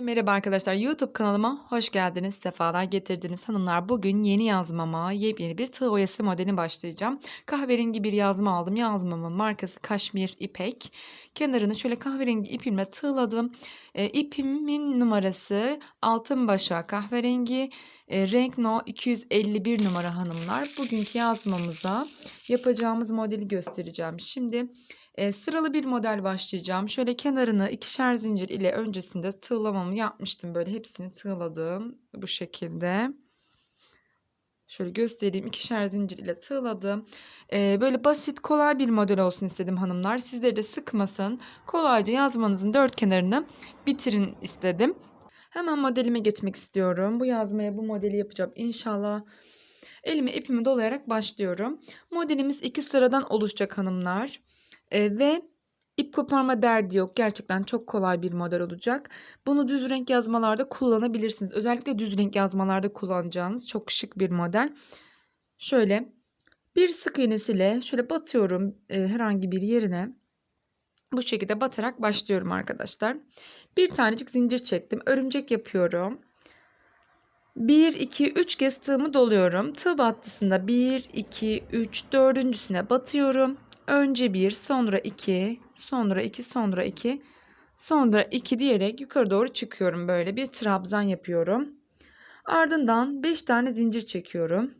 Merhaba arkadaşlar YouTube kanalıma hoş geldiniz sefalar getirdiniz. Hanımlar bugün yeni yazmama yepyeni bir tığ oyası modeli başlayacağım. Kahverengi bir yazma aldım. Yazmamın markası kaşmir ipek. Kenarını şöyle kahverengi ipimle tığladım. E, ipimin numarası altın başa kahverengi. E, renk no 251 numara hanımlar. Bugünkü yazmamıza yapacağımız modeli göstereceğim. Şimdi e, sıralı bir model başlayacağım. Şöyle kenarını ikişer zincir ile öncesinde tığlamamı yapmıştım. Böyle hepsini tığladım. Bu şekilde. Şöyle göstereyim. ikişer zincir ile tığladım. Ee, böyle basit kolay bir model olsun istedim hanımlar. Sizleri de sıkmasın. Kolayca yazmanızın dört kenarını bitirin istedim. Hemen modelime geçmek istiyorum. Bu yazmaya bu modeli yapacağım inşallah. Elime ipimi dolayarak başlıyorum. Modelimiz iki sıradan oluşacak hanımlar. E, ve ip koparma derdi yok. Gerçekten çok kolay bir model olacak. Bunu düz renk yazmalarda kullanabilirsiniz. Özellikle düz renk yazmalarda kullanacağınız çok şık bir model. Şöyle bir sık iğnesiyle şöyle batıyorum e, herhangi bir yerine. Bu şekilde batarak başlıyorum arkadaşlar. Bir tanecik zincir çektim. Örümcek yapıyorum. 1, 2, 3 kez tığımı doluyorum. Tığ battısında 1, 2, 3, dördüncüsüne batıyorum. Önce 1, sonra 2, sonra 2, sonra 2, sonra 2 diyerek yukarı doğru çıkıyorum. Böyle bir trabzan yapıyorum. Ardından 5 tane zincir çekiyorum.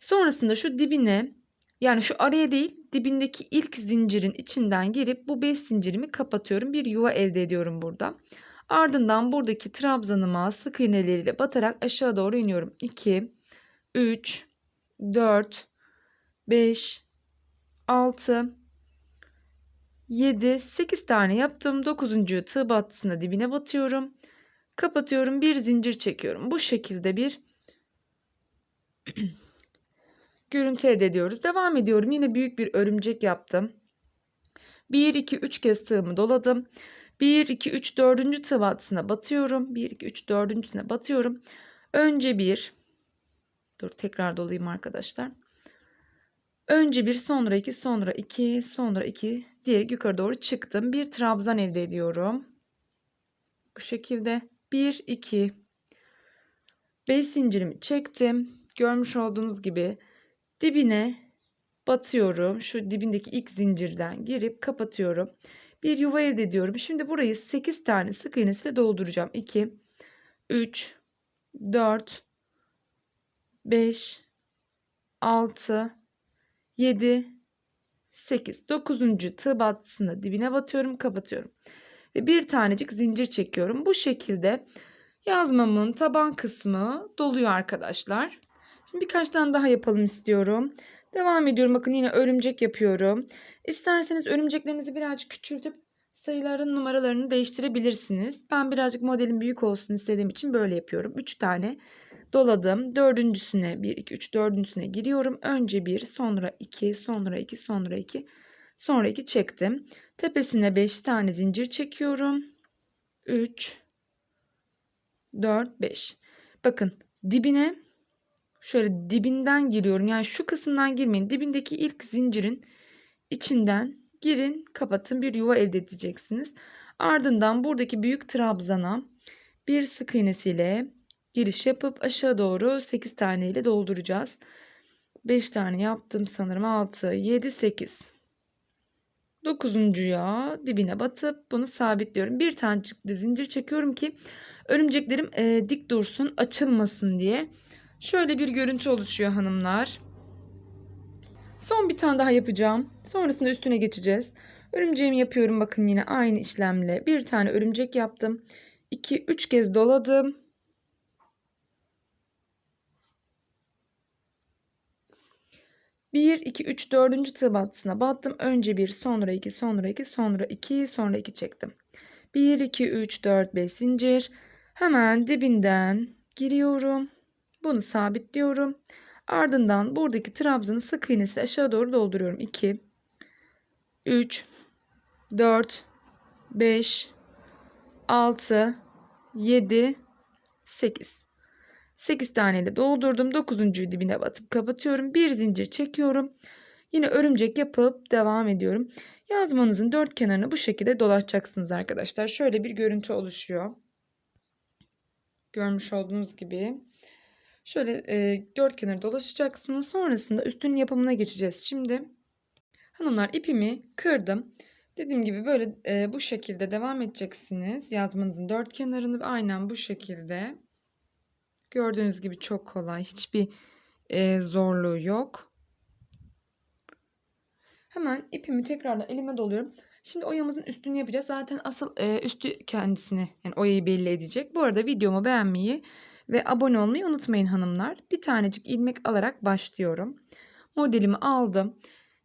Sonrasında şu dibine yani şu araya değil dibindeki ilk zincirin içinden girip bu 5 zincirimi kapatıyorum. Bir yuva elde ediyorum burada. Ardından buradaki trabzanıma sık iğneleriyle batarak aşağı doğru iniyorum. 2, 3, 4, 5, 6 7 8 tane yaptım. 9. tığ battısına dibine batıyorum. Kapatıyorum. Bir zincir çekiyorum. Bu şekilde bir görüntü elde ediyoruz. Devam ediyorum. Yine büyük bir örümcek yaptım. 1 2 3 kez tığımı doladım. 1 2 3 4. tığ battısına batıyorum. 1 2 3 4.süne batıyorum. Önce bir Dur tekrar dolayayım arkadaşlar. Önce bir sonra iki sonra iki sonra iki diyerek yukarı doğru çıktım. Bir trabzan elde ediyorum. Bu şekilde bir iki beş zincirimi çektim. Görmüş olduğunuz gibi dibine batıyorum. Şu dibindeki ilk zincirden girip kapatıyorum. Bir yuva elde ediyorum. Şimdi burayı 8 tane sık iğnesiyle dolduracağım. 2 3 4 5 6 7 8 9. tığ battısında dibine batıyorum kapatıyorum. Ve bir tanecik zincir çekiyorum. Bu şekilde yazmamın taban kısmı doluyor arkadaşlar. Şimdi birkaç tane daha yapalım istiyorum. Devam ediyorum. Bakın yine örümcek yapıyorum. İsterseniz örümceklerinizi birazcık küçültüp sayıların numaralarını değiştirebilirsiniz. Ben birazcık modelin büyük olsun istediğim için böyle yapıyorum. 3 tane doladım. Dördüncüsüne 1, 2, 3 dördüncüsüne giriyorum. Önce 1, sonra 2, sonra 2, sonra 2, sonra 2 çektim. Tepesine 5 tane zincir çekiyorum. 3, 4, 5. Bakın dibine şöyle dibinden giriyorum. Yani şu kısımdan girmeyin. Dibindeki ilk zincirin içinden girin, kapatın. Bir yuva elde edeceksiniz. Ardından buradaki büyük trabzana bir sık iğnesiyle giriş yapıp aşağı doğru 8 tane ile dolduracağız. 5 tane yaptım sanırım 6 7 8 9.ya dibine batıp bunu sabitliyorum. Bir tane de zincir çekiyorum ki örümceklerim e, dik dursun açılmasın diye. Şöyle bir görüntü oluşuyor hanımlar. Son bir tane daha yapacağım. Sonrasında üstüne geçeceğiz. Örümceğimi yapıyorum bakın yine aynı işlemle. Bir tane örümcek yaptım. 2 3 kez doladım. 1, 2, 3, 4. tığ battım. Önce 1, sonra 2, sonra 2, sonra 2, sonra 2 çektim. 1, 2, 3, 4, 5 zincir. Hemen dibinden giriyorum. Bunu sabitliyorum. Ardından buradaki trabzanı sık iğnesi aşağı doğru dolduruyorum. 2, 3, 4, 5, 6, 7, 8. 8 tane ile doldurdum. 9. dibine batıp kapatıyorum. Bir zincir çekiyorum. Yine örümcek yapıp devam ediyorum. Yazmanızın dört kenarını bu şekilde dolaşacaksınız arkadaşlar. Şöyle bir görüntü oluşuyor. Görmüş olduğunuz gibi. Şöyle e, dört kenarı dolaşacaksınız. Sonrasında üstünün yapımına geçeceğiz. Şimdi hanımlar ipimi kırdım. Dediğim gibi böyle e, bu şekilde devam edeceksiniz. Yazmanızın dört kenarını aynen bu şekilde. Gördüğünüz gibi çok kolay. Hiçbir e, zorluğu yok. Hemen ipimi tekrardan elime doluyorum. Şimdi oyamızın üstünü yapacağız. Zaten asıl e, üstü kendisini yani oyayı belli edecek. Bu arada videomu beğenmeyi ve abone olmayı unutmayın hanımlar. Bir tanecik ilmek alarak başlıyorum. Modelimi aldım.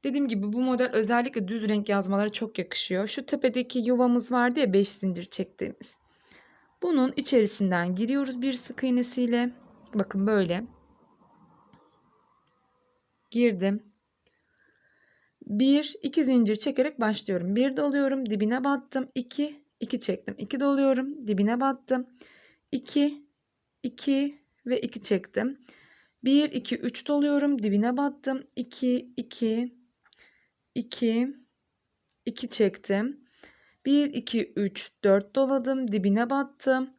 Dediğim gibi bu model özellikle düz renk yazmalara çok yakışıyor. Şu tepedeki yuvamız vardı ya 5 zincir çektiğimiz. Bunun içerisinden giriyoruz bir sık iğnesiyle. Bakın böyle. Girdim. 1 2 zincir çekerek başlıyorum. 1 doluyorum, dibine battım. 2 2 çektim. 2 doluyorum, dibine battım. 2 2 ve 2 çektim. 1 2 3 doluyorum, dibine battım. 2 2 2 2 çektim. 1 2 3 4 doladım, dibine battım.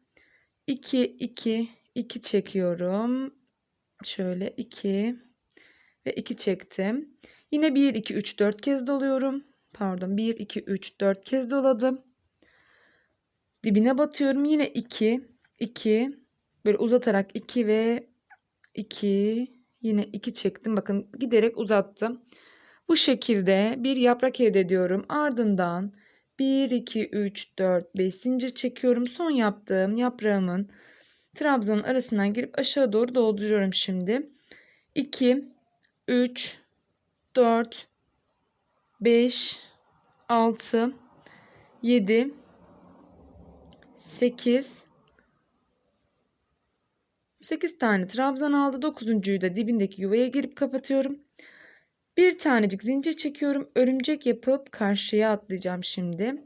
2 2 2 çekiyorum. Şöyle 2 ve 2 çektim. Yine 1 2 3 4 kez doluyorum. Pardon 1 2 3 4 kez doladım. Dibine batıyorum. Yine 2 2 böyle uzatarak 2 ve 2 yine 2 çektim. Bakın giderek uzattım. Bu şekilde bir yaprak elde ediyorum. Ardından 1 2 3 4 5 zincir çekiyorum. Son yaptığım yaprağımın trabzanın arasından girip aşağı doğru dolduruyorum şimdi. 2 3 4 5 6 7 8 8 tane trabzan aldı. 9.'yu da dibindeki yuvaya girip kapatıyorum. Bir tanecik zincir çekiyorum. Örümcek yapıp karşıya atlayacağım şimdi.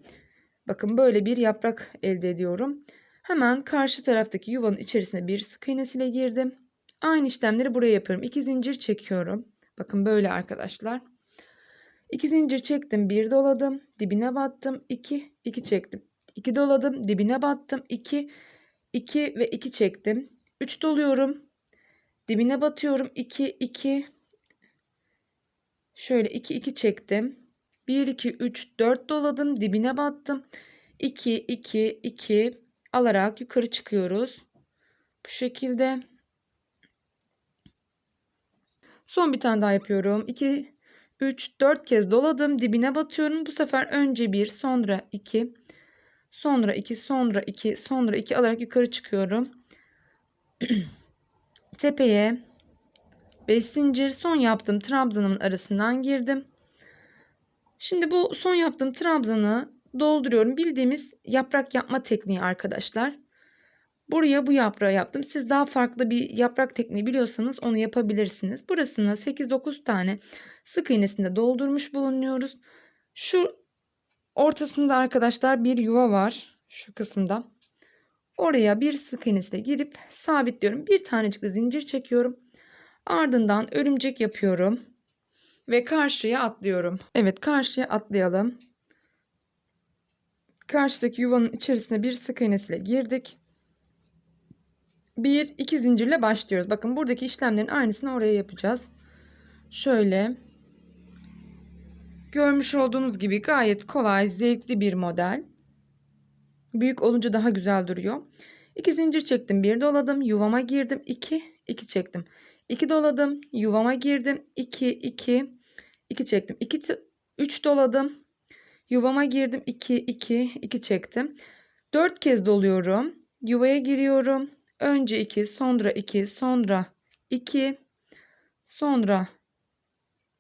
Bakın böyle bir yaprak elde ediyorum. Hemen karşı taraftaki yuvanın içerisine bir sık iğnesiyle girdim. Aynı işlemleri buraya yapıyorum. 2 zincir çekiyorum. Bakın böyle arkadaşlar. 2 zincir çektim. 1 doladım. Dibine battım. 2 2 çektim. 2 doladım. Dibine battım. 2 2 ve 2 çektim. 3 doluyorum. Dibine batıyorum. 2 2 Şöyle 2 2 çektim. 1 2 3 4 doladım. Dibine battım. 2 2 2 alarak yukarı çıkıyoruz. Bu şekilde. Son bir tane daha yapıyorum. 2 3 4 kez doladım. Dibine batıyorum. Bu sefer önce 1, sonra 2, sonra 2, sonra 2, sonra 2 alarak yukarı çıkıyorum. Tepeye 5 zincir son yaptığım trabzanımın arasından girdim. Şimdi bu son yaptığım trabzanı dolduruyorum. Bildiğimiz yaprak yapma tekniği arkadaşlar. Buraya bu yaprağı yaptım. Siz daha farklı bir yaprak tekniği biliyorsanız onu yapabilirsiniz. Burasını 8-9 tane sık iğnesinde doldurmuş bulunuyoruz. Şu ortasında arkadaşlar bir yuva var. Şu kısımda. Oraya bir sık iğnesiyle girip sabitliyorum. Bir tanecik de zincir çekiyorum. Ardından örümcek yapıyorum. Ve karşıya atlıyorum. Evet karşıya atlayalım. Karşıdaki yuvanın içerisine bir sık iğnesiyle girdik. Bir iki zincirle başlıyoruz. Bakın buradaki işlemlerin aynısını oraya yapacağız. Şöyle görmüş olduğunuz gibi gayet kolay, zevkli bir model. Büyük olunca daha güzel duruyor. 2 zincir çektim, bir doladım, yuvama girdim, 2 2 çektim. 2 doladım, yuvama girdim, 2 2 2 çektim. 2 3 doladım, yuvama girdim, 2 2 2 çektim. 4 kez doluyorum. Yuvaya giriyorum. Önce 2, sonra 2, sonra 2, sonra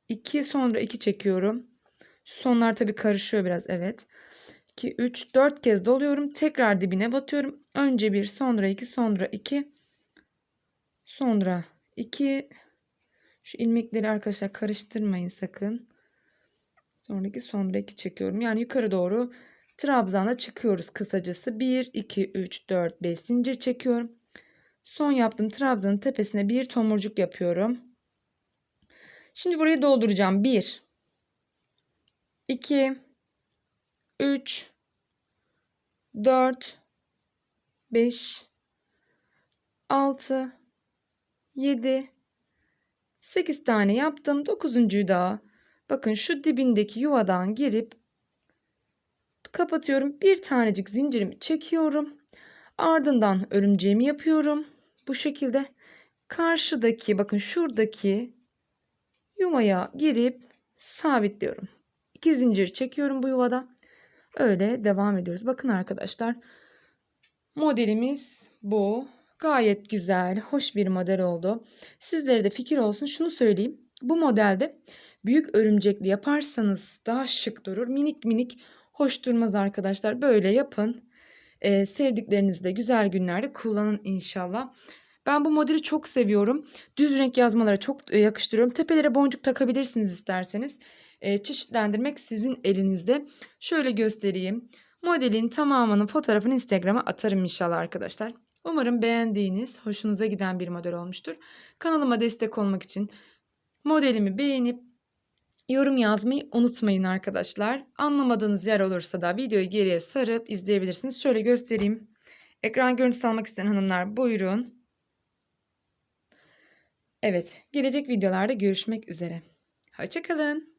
2, sonra 2 çekiyorum. Şu sonlar tabi karışıyor biraz. Evet. 2, 3, 4 kez doluyorum. Tekrar dibine batıyorum. Önce 1, sonra 2, sonra 2, sonra 2. Şu ilmekleri arkadaşlar karıştırmayın sakın. Sonra 2, sonra 2 çekiyorum. Yani yukarı doğru trabzana çıkıyoruz kısacası. 1, 2, 3, 4, 5 zincir çekiyorum. Son yaptığım trabzanın tepesine bir tomurcuk yapıyorum. Şimdi burayı dolduracağım. 1 2 3 4 5 6 7 8 tane yaptım. 9'uncuyu da bakın şu dibindeki yuvadan girip kapatıyorum. Bir tanecik zincirimi çekiyorum. Ardından örümceğimi yapıyorum. Bu şekilde karşıdaki bakın şuradaki yuvaya girip sabitliyorum. İki zincir çekiyorum bu yuvada. Öyle devam ediyoruz. Bakın arkadaşlar modelimiz bu. Gayet güzel, hoş bir model oldu. Sizlere de fikir olsun. Şunu söyleyeyim. Bu modelde büyük örümcekli yaparsanız daha şık durur. Minik minik hoş durmaz arkadaşlar. Böyle yapın. Ee, sevdiklerinizde güzel günlerde kullanın inşallah. Ben bu modeli çok seviyorum. Düz renk yazmalara çok e, yakıştırıyorum. Tepelere boncuk takabilirsiniz isterseniz. E, çeşitlendirmek sizin elinizde. Şöyle göstereyim. Modelin tamamının fotoğrafını Instagram'a atarım inşallah arkadaşlar. Umarım beğendiğiniz, hoşunuza giden bir model olmuştur. Kanalıma destek olmak için modelimi beğenip yorum yazmayı unutmayın arkadaşlar. Anlamadığınız yer olursa da videoyu geriye sarıp izleyebilirsiniz. Şöyle göstereyim. Ekran görüntüsü almak isteyen hanımlar buyurun. Evet, gelecek videolarda görüşmek üzere. Hoşçakalın.